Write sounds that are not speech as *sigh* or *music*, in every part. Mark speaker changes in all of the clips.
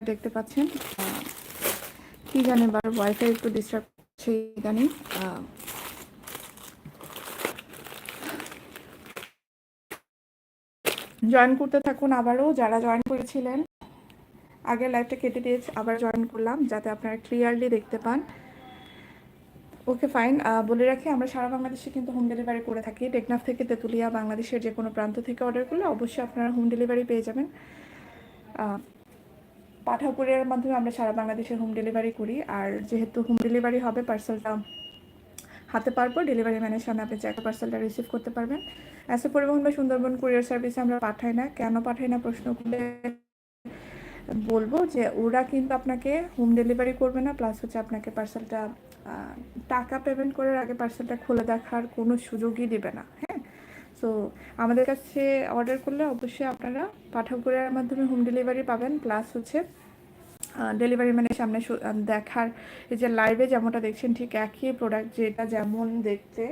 Speaker 1: দেখতে পাচ্ছেন কি জানি বার ওয়াইফাই একটু ডিস্টার্ব করছে আহ, জয়েন করতে থাকুন আবারও যারা জয়েন করেছিলেন আগের লাইভটা কেটে দিয়েছে আবার জয়েন করলাম যাতে আপনারা ক্লিয়ারলি দেখতে পান। ওকে ফাইন বলে রাখি আমরা সারা বাংলাদেশে কিন্তু হোম ডেলিভারি করে থাকি। টেকনাফ থেকে তেঁতুলিয়া বাংলাদেশের যে কোনো প্রান্ত থেকে অর্ডার করলে অবশ্যই আপনারা হোম ডেলিভারি পেয়ে যাবেন। পাঠাও কুরিয়ারের মাধ্যমে আমরা সারা বাংলাদেশে হোম ডেলিভারি করি। আর যেহেতু হোম ডেলিভারি হবে পার্সেলটা হাতে পারব ডেলিভারি ম্যানের সামনে আপনি চেক পার্সেলটা রিসিভ করতে পারবেন। অ্যাসে পরিবহন বা সুন্দরবন কুরিয়ার সার্ভিসে আমরা পাঠাই না। কেন পাঠাই না? প্রশ্ন করলে বলব যে ওরা কিন্তু আপনাকে হোম ডেলিভারি করবে না। প্লাস হচ্ছে আপনাকে পার্সেলটা টাকা পেমেন্ট করার আগে পার্সেলটা খুলে দেখার কোনো সুযোগই দেবে না। হ্যাঁ? সো আমাদের কাছে অর্ডার করলে অবশ্যই আপনারা পাঠাও কুরিয়ারের মাধ্যমে হোম ডেলিভারি পাবেন। প্লাস হচ্ছে ডেলিভারি মানে সামনে দেখার এই যে লাইভে যেমনটা দেখছেন, ঠিক একই প্রোডাক্ট যেটা যেমন দেখতে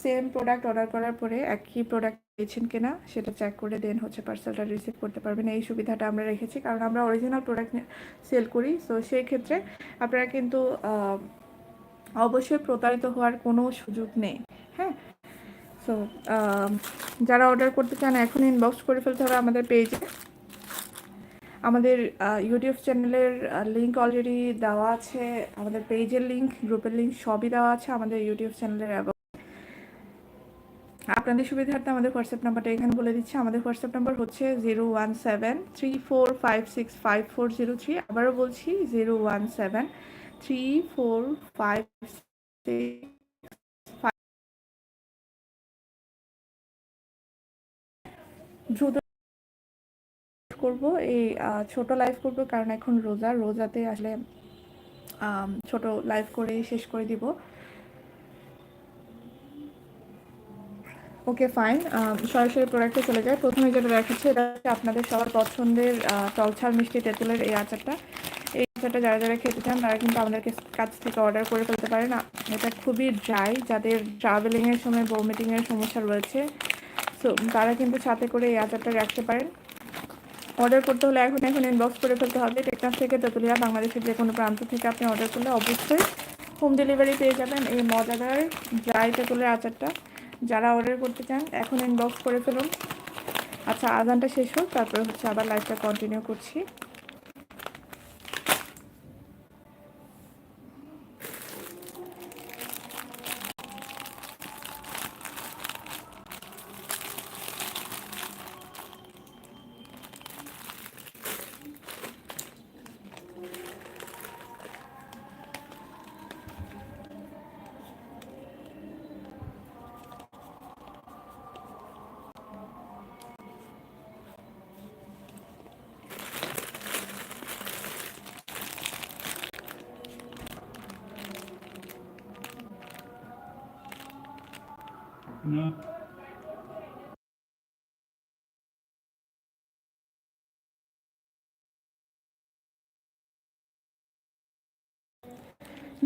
Speaker 1: সেম প্রোডাক্ট অর্ডার করার পরে একই প্রোডাক্ট পেয়েছেন কিনা সেটা চেক করে দেন হচ্ছে পার্সেলটা রিসিভ করতে পারবেন। এই সুবিধাটা আমরা রেখেছি, কারণ আমরা অরিজিনাল প্রোডাক্ট সেল করি। সো সেই ক্ষেত্রে আপনারা কিন্তু অবশ্যই প্রতারিত হওয়ার কোনো সুযোগ নেই। হ্যাঁ? সো যারা অর্ডার করতে চান এখন ইনবক্স করে ফেলতে হবে আমাদের পেজে আমাদের ইউটিউব চ্যানেলের লিঙ্ক অলরেডি দেওয়া আছে। আমাদের পেজের লিঙ্ক গ্রুপের লিঙ্ক সবই দেওয়া আছে আমাদের ইউটিউব চ্যানেলের আপনাদের সুবিধার্থে আমাদের হোয়াটসঅ্যাপ নাম্বারটা এখানে বলে দিচ্ছি। আমাদের হোয়াটসঅ্যাপ নাম্বার হচ্ছে zero one seven three four five six five four zero three আবারও বলছি zero one seven three four five দ্রুত করব, এই ছোট লাইভ করব, কারণ এখন রোজা। রোজাতে আসলে ছোট লাইভ করে শেষ করে দিব। ওকে ফাইন সরাসরি প্রোডাক্টে চলে যায় প্রথমে যেটা দেখাচ্ছে, এটা হচ্ছে আপনাদের সবার পছন্দের টকঝাল মিষ্টি তেঁতুলের এই আচারটা। এই আচারটা যারা যারা খেতে চান, তারা কিন্তু আমাদের কাছ- থেকে অর্ডার করে ফেলতে পারেন। এটা খুবই ড্রাই যাদের ট্রাভেলিংয়ের সময় বমিটিংয়ের সমস্যা রয়েছে সো তারা কিন্তু সাথে করে এই আচারটা রাখতে পারেন। অর্ডার করতে হলে এখন এখন ইনবক্স করে ফেলতে হবে। টেকনাফ থেকে তেতুলিয়া বাংলাদেশের যে কোনো প্রান্ত থেকে আপনি অর্ডার করলে অবশ্যই হোম ডেলিভারি পেয়ে যাবেন। এই মজাদার ড্রাই তেঁতুলের আচারটা। যারা অর্ডার করতে চান, এখন ইনবক্স করে ফেলুন। আচ্ছা আজানটা শেষ হোক, তারপরে হচ্ছে আবার লাইফটা কন্টিনিউ করছি।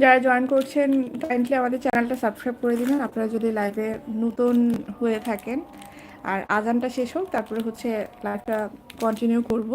Speaker 1: যারা জয়েন করছেন কাইন্ডলি আমাদের চ্যানেলটা সাবস্ক্রাইব করে দিবেন। আপনারা যদি লাইভে নতুন হয়ে থাকেন, আর আজানটা শেষ হোক, তারপরে হচ্ছে লাইভটা কন্টিনিউ করব।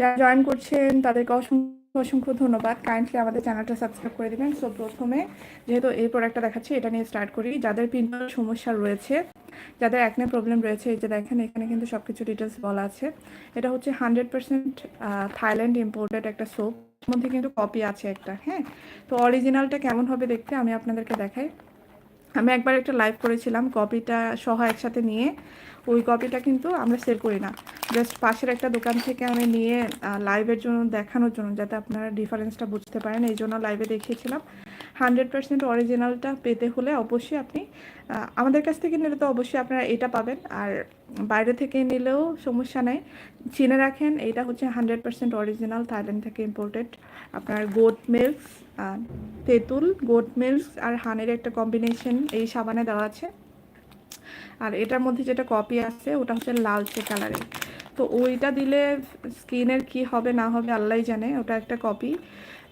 Speaker 1: যারা জয়েন করছেন, তাদেরকে অসংখ্য অসংখ্য ধন্যবাদ। কাইন্ডলি আমাদের চ্যানেলটা সাবস্ক্রাইব করে দেবেন। সো প্রথমে যেহেতু এই প্রোডাক্টটা দেখাচ্ছি, এটা নিয়ে স্টার্ট করি। যাদের পিম্পল সমস্যা রয়েছে, যাদের একনে প্রবলেম রয়েছে, এই যে দেখেন, এখানে কিন্তু সব কিছু ডিটেলস বলা আছে। এটা হচ্ছে হান্ড্রেড পার্সেন্ট থাইল্যান্ড ইম্পোর্টেড একটা সোপ মধ্যে কিন্তু কপি আছে একটা হ্যাঁ? তো অরিজিনালটা কেমন হবে দেখতে আমি আপনাদেরকে দেখাই। আমি একবার একটা লাইভ করেছিলাম কপিটা সহ একসাথে নিয়ে। ওই কপিটা কিন্তু আমরা সেল করি না। জাস্ট পাশের একটা দোকান থেকে আমি নিয়ে লাইভের জন্য দেখানোর জন্য যাতে আপনারা ডিফারেন্সটা বুঝতে পারেন, এই জন্য লাইভে দেখিয়েছিলাম। হান্ড্রেড পার্সেন্ট অরিজিনালটা পেতে হলে অবশ্যই আপনি আমাদের কাছ থেকে নিলে তো অবশ্যই আপনারা এটা পাবেন। আর বাইরে থেকে নিলেও সমস্যা নেই। চিনে রাখেন এটা হচ্ছে হান্ড্রেড পার্সেন্ট অরিজিনাল থাইল্যান্ড থেকে ইম্পোর্টেড আপনার গোট মিল্ক তেঁতুল গোট মিল্ক আর হানের একটা কম্বিনেশন এই সাবানে দেওয়া আছে। আর এটার মধ্যে যেটা কপি আছে, ওটা হচ্ছে লালচে কালারের তো ওইটা দিলে স্কিনের কি হবে, না হবে আল্লাহ জানে, ওটা একটা কপি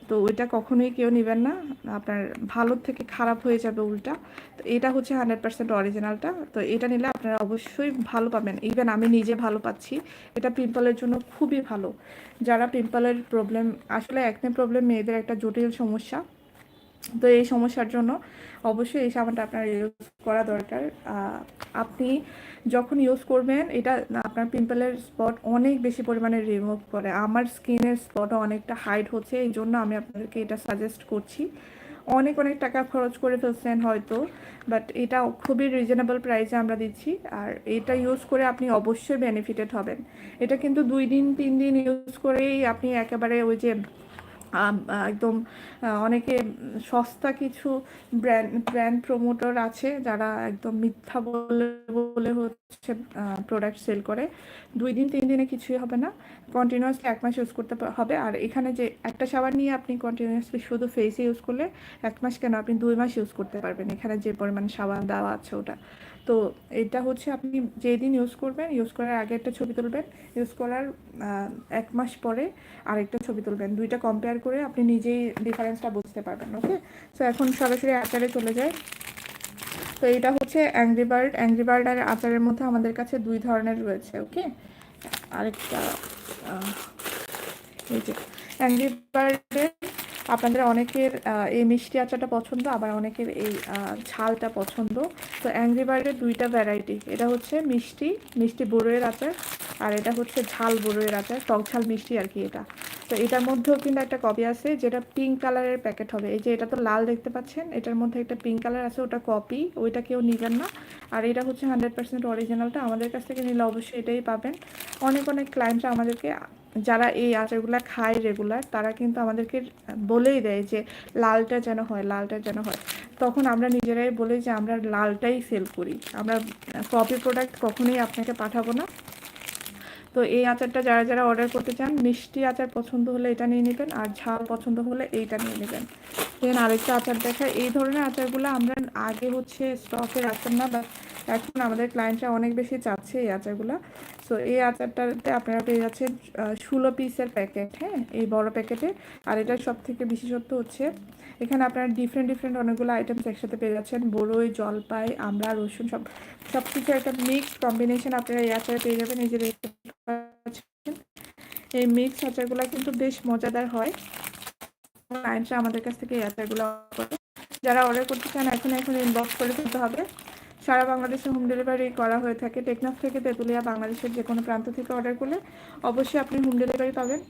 Speaker 1: তো ওইটা কখনোই কেউ নেবেন না, আপনার ভালোর থেকে খারাপ হয়ে যাবে উল্টা। তো এটা হচ্ছে হান্ড্রেড পার্সেন্ট অরিজিনালটা তো এটা নিলে আপনারা অবশ্যই ভালো পাবেন। ইভেন আমি নিজে ভালো পাচ্ছি। এটা পিম্পলের জন্য খুবই ভালো। যারা পিম্পলের প্রবলেম আসলে একনে প্রবলেম মেয়েদের একটা জটিল সমস্যা। তো এই সমস্যার জন্য অবশ্যই এই সাবানটা আপনার ইউজ করা দরকার। আপনি যখন ইউজ করবেন, এটা আপনার পিম্পলের স্পট অনেক বেশি পরিমাণে রিমুভ করে। আমার স্কিনের স্পটও অনেকটা হাইড হচ্ছে, এই জন্য আমি আপনাদেরকে এটা সাজেস্ট করছি। অনেক অনেক টাকা খরচ করে ফেলছেন হয়তো বাট এটা খুবই রিজনেবল প্রাইসে আমরা দিচ্ছি। আর এটা ইউজ করে আপনি অবশ্যই বেনিফিটেড হবেন। এটা কিন্তু দুই দিন, তিন দিন ইউজ করেই আপনি একেবারে ওই যে একদম অনেকে সস্তা কিছু ব্র্যান্ড ব্র্যান্ড প্রমোটার আছে যারা একদম মিথ্যা বলে বলে হচ্ছে প্রোডাক্ট সেল করে। দুই দিন, তিন দিনে কিছুই হবে না। কন্টিনিউয়াসলি এক মাস ইউজ করতে হবে। আর এখানে যে একটা সাবান নিয়ে আপনি কন্টিনিউয়াসলি শুধু ফেসে ইউজ করলে এক মাস কেন? আপনি দুই মাস ইউজ করতে পারবেন। এখানে যে পরিমাণ সাবান দেওয়া আছে ওটা। তো এটা হচ্ছে আপনি যেদিন ইউজ করবেন ইউজ করার আগে একটা ছবি তুলবেন। ইউজ করার এক মাস পরে আরেকটা ছবি তুলবেন। দুইটা কম্পেয়ার করে আপনি নিজেই ডিফারেন্সটা বুঝতে পারবেন ওকে সো এখন সরাসরি আচারে চলে যায় তো এটা হচ্ছে অ্যাংরি বার্ড অ্যাংরি বার্ড আর আচারের মধ্যে আমাদের কাছে দুই ধরনের রয়েছে ওকে আরেকটা এই যে অ্যাংরি বার্ডের আপনাদের অনেকের এই মিষ্টি আচারটা পছন্দ, আবার অনেকের এই ঝালটা পছন্দ। তো অ্যাংরি বার্ডের দুইটা ভ্যারাইটি এটা হচ্ছে মিষ্টি মিষ্টি বড়ইয়ের আচার, আর এটা হচ্ছে ঝাল বড়ইয়ের আচার, টক ঝাল মিষ্টি আর কি এটা। তো এটার মধ্যেও কিন্তু একটা কপি আছে, যেটা পিঙ্ক কালারের প্যাকেট হবে। এই যে এটা তো লাল দেখতে পাচ্ছেন, এটার মধ্যে একটা পিঙ্ক কালার আছে, ওটা কপি ওইটা কেউ নেবেন না। আর এটা হচ্ছে হান্ড্রেড পার্সেন্ট অরিজিনালটা আমাদের কাছ থেকে নিলে অবশ্যই এটাই পাবেন। অনেক অনেক ক্লায়েন্টরা আমাদেরকে যারা এই আচারগুলো খায় রেগুলার তারা কিন্তু আমাদেরকে বলেই দেয় যে লালটা যেন হয়, লালটা যেন হয়। তখন আমরা নিজেরাই বলি যে আমরা লালটাই সেল করি। আমরা কপি প্রোডাক্ট কখনোই আপনাকে পাঠাবো না। তো এই আচারটা যারা যারা অর্ডার করতে চান, মিষ্টি আচার পছন্দ হলে এটা নিয়ে নেবেন, আর ঝাল পছন্দ হলে এইটা নিয়ে নেবেন। দেন আরেকটা আচার দেখা এই ধরনের আচারগুলো আমরা আগে হচ্ছে স্টকে রাখতাম না বা এখন আমাদের ক্লায়েন্টরা অনেক বেশি চাচ্ছে এই আচারগুলো। সো এই আচারটাতে আপনারা পেয়ে যাচ্ছেন ষোলো পিসের প্যাকেট হ্যাঁ? এই বড় প্যাকেটে আর এটার সব থেকে বিশেষত্ব হচ্ছে, এখানে আপনারা ডিফারেন্ট ডিফারেন্ট অনেকগুলো আইটেমস একসাথে পেয়ে যাচ্ছেন। বড়ই জলপাই, আমড়া, রসুন, সব সব কিছু একটা মিক্সড কম্বিনেশন আপনারা এই আচারে পেয়ে যাবেন। এই যে এই মিক্স আচারগুলো কিন্তু বেশ মজাদার হয়। আমাদের কাছ থেকে এই আচারগুলো যারা অর্ডার করতে চান, এখন এখন ইনবক্স করে ফেলতে হবে। সারা বাংলাদেশে হোম ডেলিভারি করা হয়ে থাকে। টেকনাফ থেকে তেঁতুলিয়া বাংলাদেশের যে কোনো প্রান্ত থেকে অর্ডার করলে অবশ্যই আপনি হোম ডেলিভারি পাবেন।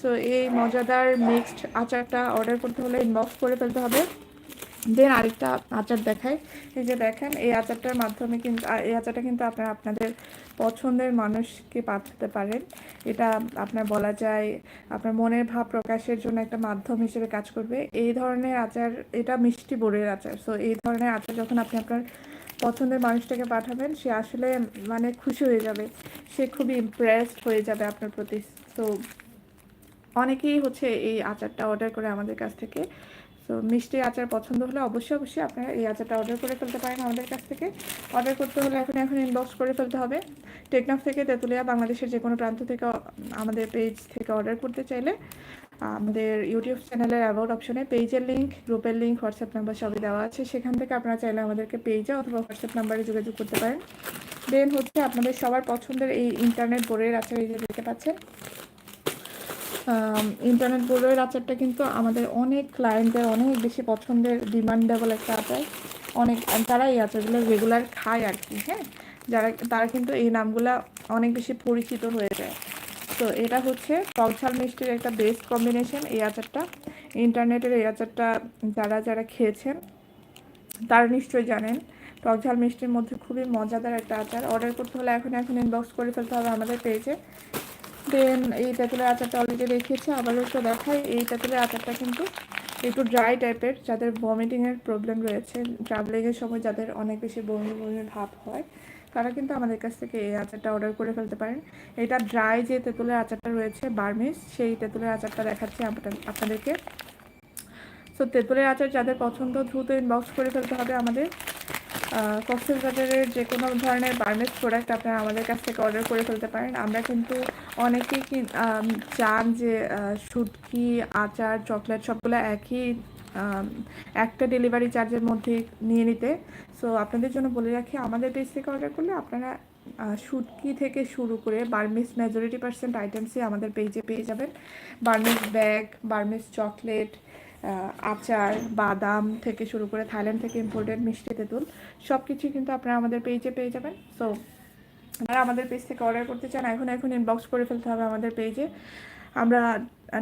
Speaker 1: সো এই মজাদার মিক্সড আচারটা অর্ডার করতে হলে ইনবক্স করে ফেলতে হবে। দেন আরেকটা আচার দেখায় এই যে দেখেন, এই আচারটার মাধ্যমে কিন্তু এই আচারটা কিন্তু আপনারা, আপনাদের পছন্দের মানুষকে পাঠাতে পারেন। এটা আপনার বলা যায়, আপনার মনের ভাব প্রকাশের জন্য একটা মাধ্যম হিসেবে কাজ করবে। এই ধরনের আচার, এটা মিষ্টি বোরের আচার। সো এই ধরনের আচার যখন আপনি আপনার পছন্দের মানুষটাকে পাঠাবেন, সে আসলে মানে খুশি হয়ে যাবে। সে খুবই ইমপ্রেসড হয়ে যাবে আপনার প্রতি। তো অনেকেই হচ্ছে এই আচারটা অর্ডার করে আমাদের কাছ থেকে। তো মিষ্টি আচার পছন্দ হলে অবশ্যই অবশ্যই আপনারা এই আচারটা অর্ডার করে ফেলতে পারেন আমাদের কাছ থেকে। অর্ডার করতে হলে এখন এখন ইনবক্স করে ফেলতে হবে। টেকনাফ থেকে তেঁতুলিয়া, বাংলাদেশের যে কোনো প্রান্ত থেকে আমাদের পেজ থেকে অর্ডার করতে চাইলে। আমাদের ইউটিউব চ্যানেলের অ্যাবাউট অপশনে পেজের লিঙ্ক গ্রুপের লিঙ্ক হোয়াটসঅ্যাপ নাম্বার সবই দেওয়া আছে। সেখান থেকে আপনারা চাইলে আমাদেরকে পেজে অথবা হোয়াটসঅ্যাপ নাম্বারে যোগাযোগ করতে পারেন। দেন হচ্ছে আপনাদের সবার পছন্দের এই ইন্টারনেট বোর্ডের আচার এই যে দেখতে পাচ্ছেন। ইন্টারনেট বোর্ডের আচারটা কিন্তু আমাদের অনেক ক্লায়েন্টদের অনেক বেশি পছন্দের ডিমান্ডেবল একটা আচার। অনেক, তারা এই আচারগুলো রেগুলার খায় আর কি হ্যাঁ? যারা, তারা কিন্তু এই নামগুলা অনেক বেশি পরিচিত হয়ে যায়। তো এটা হচ্ছে টক ঝাল মিষ্টির একটা বেস্ট কম্বিনেশন এই আচারটা। ইন্টারনেটের এই আচারটা যারা যারা খেয়েছেন, তারা নিশ্চয়ই জানেন টক ঝাল মিষ্টির মধ্যে খুবই মজাদার একটা আচার। অর্ডার করতে হলে এখন এখন ইনবক্স করে ফেলতে হবে আমাদের পেজে দেন এই তেঁতুলের আচারটা অলরেডি দেখিয়েছি, আবারও একটু দেখাই। এই তেঁতুলের আচারটা কিন্তু একটু ড্রাই টাইপের যাদের ভমিটিংয়ের প্রবলেম রয়েছে ট্রাভেলিংয়ের সময় যাদের অনেক বেশি বমি বমি ভাব হয় তারা কিন্তু আমাদের কাছ থেকে এই আচারটা অর্ডার করে ফেলতে পারেন। এটা ড্রাই যে তেঁতুলের আচারটা রয়েছে বার্মিস সেই তেঁতুলের আচারটা দেখাচ্ছি আপনাদেরকে। সো তেঁতুলের আচার যাদের পছন্দ, দ্রুত ইনবক্স করে ফেলতে হবে আমাদের। কক্সেল বাজারের যে কোনো ধরনের বার্মেস প্রোডাক্ট আপনারা আমাদের কাছ থেকে অর্ডার করে ফেলতে পারেন। আমরা কিন্তু অনেকেই চান যে সুটকি আচার, চকলেট সবগুলো একই একটা ডেলিভারি চার্জের মধ্যে নিয়ে নিতে। সো আপনাদের জন্য বলে রাখি, আমাদের পেজ থেকে অর্ডার করলে আপনারা শুটকি থেকে শুরু করে বার্মিস মেজরিটি পার্সেন্ট আইটেমসই আমাদের পেজে পেয়ে যাবেন। বার্মিস ব্যাগ বার্মিস চকলেট আচার, বাদাম থেকে শুরু করে থাইল্যান্ড থেকে ইম্পোর্টেড মিষ্টি তেঁতুল সব কিছুই কিন্তু আপনারা আমাদের পেজে পেয়ে যাবেন। সো আপনারা আমাদের পেজ থেকে অর্ডার করতে চান, এখন এখন ইনবক্স করে ফেলতে হবে আমাদের পেজে আমরা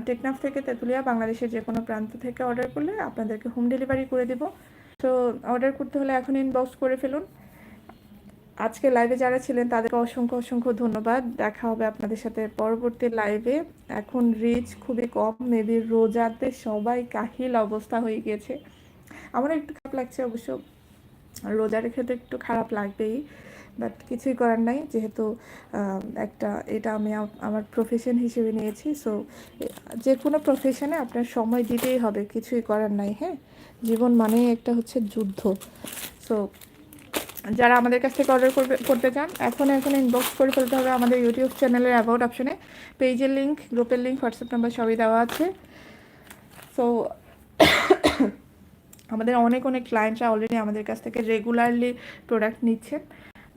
Speaker 1: টেকনাফ থেকে তেঁতুলিয়া বাংলাদেশের যে কোনো প্রান্ত থেকে অর্ডার করলে আপনাদেরকে হোম ডেলিভারি করে দেব। তো অর্ডার করতে হলে এখন ইনবক্স করে ফেলুন। আজকে লাইভে যারা ছিলেন, তাদেরকে অসংখ্য অসংখ্য ধন্যবাদ। দেখা হবে আপনাদের সাথে পরবর্তী লাইভে এখন রিচ খুবই কম মেবি রোজাতে সবাই কাহিল অবস্থা হয়ে গিয়েছে। আমার একটু খারাপ লাগছে অবশ্য। রোজা রেখে তো একটু খারাপ লাগবেই। বাট কিছুই করার নাই, যেহেতু একটা, এটা আমি আমার প্রফেশন হিসেবে নিয়েছি সো যে কোনো প্রফেশনে আপনার সময় দিতেই হবে, কিছুই করার নাই হ্যাঁ? জীবন মানেই একটা হচ্ছে যুদ্ধ। সো যারা আমাদের কাছ থেকে অর্ডার করবে, করতে চান, এখন এখন ইনবক্স করে ফেলতে হবে আমাদের ইউটিউব চ্যানেলের অ্যাবাউট অপশনে পেজের লিঙ্ক গ্রুপের লিঙ্ক হোয়াটসঅ্যাপ নাম্বার সবই দেওয়া আছে। সো *coughs* আমাদের অনেক অনেক ক্লায়েন্টরা অলরেডি আমাদের কাছ থেকে রেগুলারলি প্রোডাক্ট নিচ্ছেন।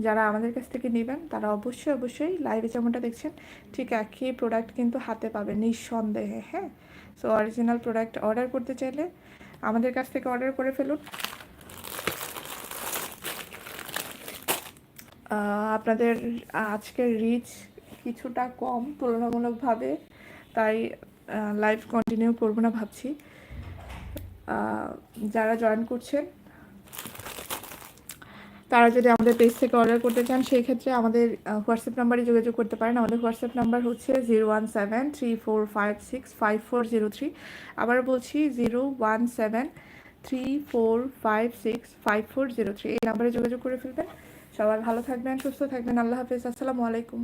Speaker 1: যারা আমাদের কাছ থেকে নেবেন, তারা অবশ্যই অবশ্যই লাইভে যেমনটা দেখছেন, ঠিক একই প্রোডাক্ট কিন্তু হাতে পাবে নিঃসন্দেহে হ্যাঁ? সো অরিজিনাল প্রোডাক্ট অর্ডার করতে চাইলে আমাদের কাছ থেকে অর্ডার করে ফেলুন। আপনাদের আজকের রিচ কিছুটা কম তুলনামূলকভাবে, তাই লাইভ কন্টিনিউ করব না ভাবছি। যারা জয়েন করছেন তারা যদি আমাদের পেজ থেকে অর্ডার করতে চান, সেই ক্ষেত্রে আমাদের হোয়াটসঅ্যাপ নাম্বারে যোগাযোগ করতে পারেন। আমাদের হোয়াটসঅ্যাপ নাম্বার হচ্ছে zero one seven three four five six five four zero three আবার বলছি zero one seven three four five six five four zero three এই নাম্বারে যোগাযোগ করে ফেলবেন সবাই ভালো থাকবেন সুস্থ থাকবেন আল্লাহ হাফিজ আসসালামু আলাইকুম